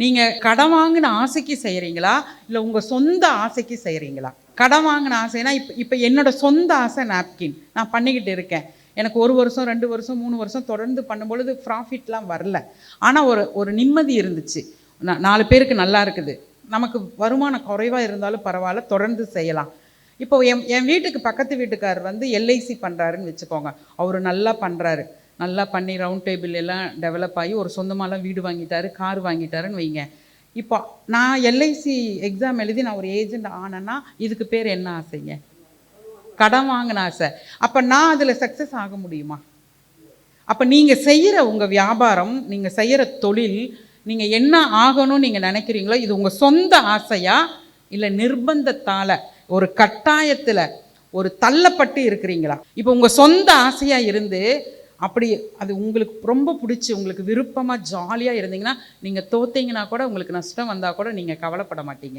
நீங்கள் கடன் வாங்கின ஆசைக்கு செய்கிறீங்களா இல்லை உங்கள் சொந்த ஆசைக்கு செய்கிறீங்களா கடன் வாங்கின ஆசைனா இப்போ இப்போ என்னோடய சொந்த ஆசை நாப்கின் நான் பண்ணிக்கிட்டு இருக்கேன். எனக்கு ஒரு வருஷம் ரெண்டு வருஷம் மூணு வருஷம் தொடர்ந்து பண்ணும்பொழுது ப்ராஃபிட்லாம் வரல. ஆனால் ஒரு ஒரு நிம்மதி இருந்துச்சு. நாலு பேருக்கு நல்லா இருக்குது. நமக்கு வருமானம் குறைவாக இருந்தாலும் பரவாயில்ல தொடர்ந்து செய்யலாம். இப்போ என் என் வீட்டுக்கு பக்கத்து வீட்டுக்காரர் வந்து எல்ஐசி பண்ணுறாருன்னு வச்சுக்கோங்க. அவர் நல்லா பண்ணுறாரு நல்லா பண்ணி ரவுண்ட் டேபிள் எல்லாம் டெவலப் ஆகி ஒரு சொந்தமாலாம் வீடு வாங்கிட்டாரு கார் வாங்கிட்டாருன்னு வைங்க. இப்போ நான் எல்ஐசி எக்ஸாம் எழுதி நான் ஒரு ஏஜென்ட் ஆனேன்னா இதுக்கு பேர் என்ன ஆசைங்க? கடன் வாங்கின ஆசை. அப்போ நான் அதில் சக்ஸஸ் ஆக முடியுமா? அப்போ நீங்கள் செய்கிற உங்கள் வியாபாரம் நீங்கள் செய்கிற தொழில் நீங்கள் என்ன ஆகணும்னு நீங்கள் நினைக்கிறீங்களோ இது உங்கள் சொந்த ஆசையா? இல்லை நிர்பந்தத்தால் ஒரு கட்டாயத்தில் ஒரு தள்ளப்பட்டு இருக்கிறீங்களா? இப்போ உங்கள் சொந்த ஆசையாக இருந்து அப்படி அது உங்களுக்கு ரொம்ப பிடிச்சி உங்களுக்கு விருப்பமாக ஜாலியாக இருந்தீங்கன்னா நீங்கள் தோத்தீங்கன்னா கூட உங்களுக்கு நஷ்டம் வந்தால் கூட நீங்கள் கவலைப்பட மாட்டீங்க.